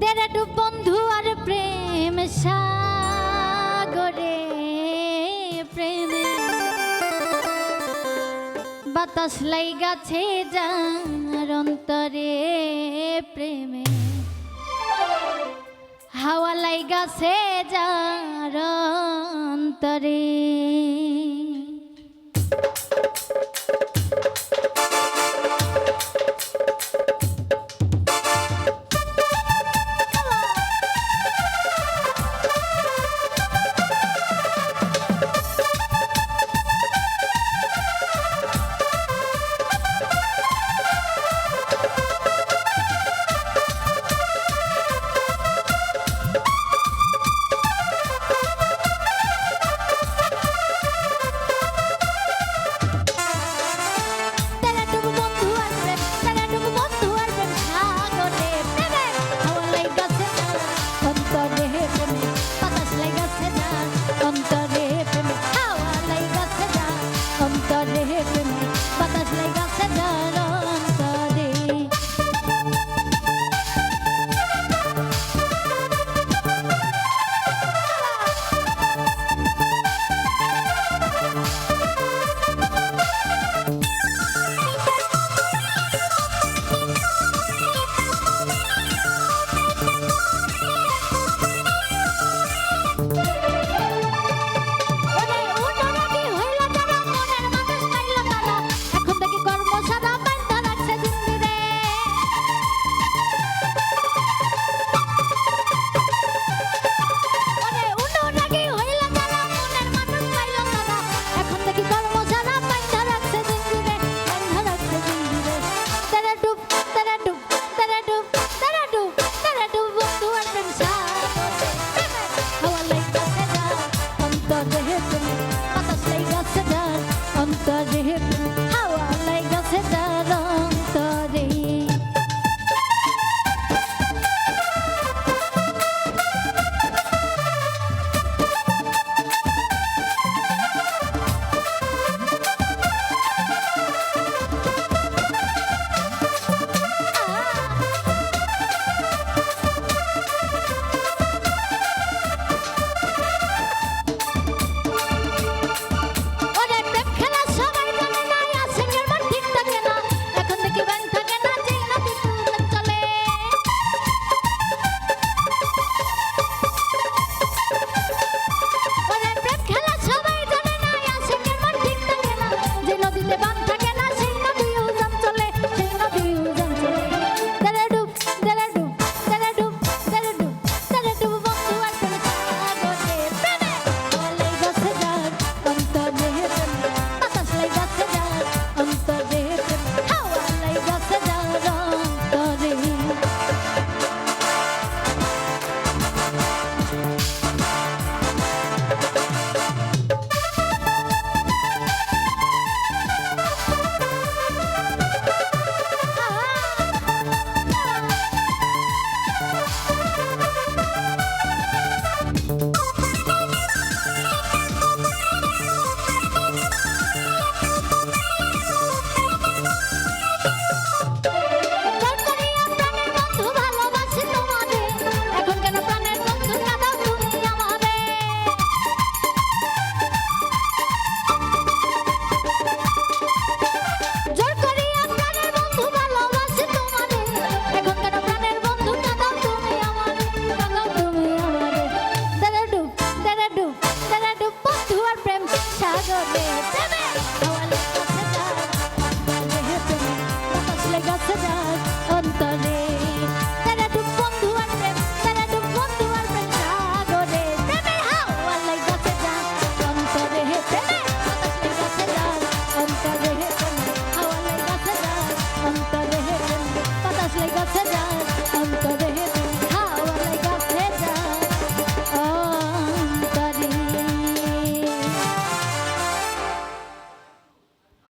দেরাডু বন্ধু আর প্রেম সাগরে, প্রেম। বাতাস লাই গাছে যার অন্তরে প্রেমে। হাওয়া লাই গাছে যার অন্তরে।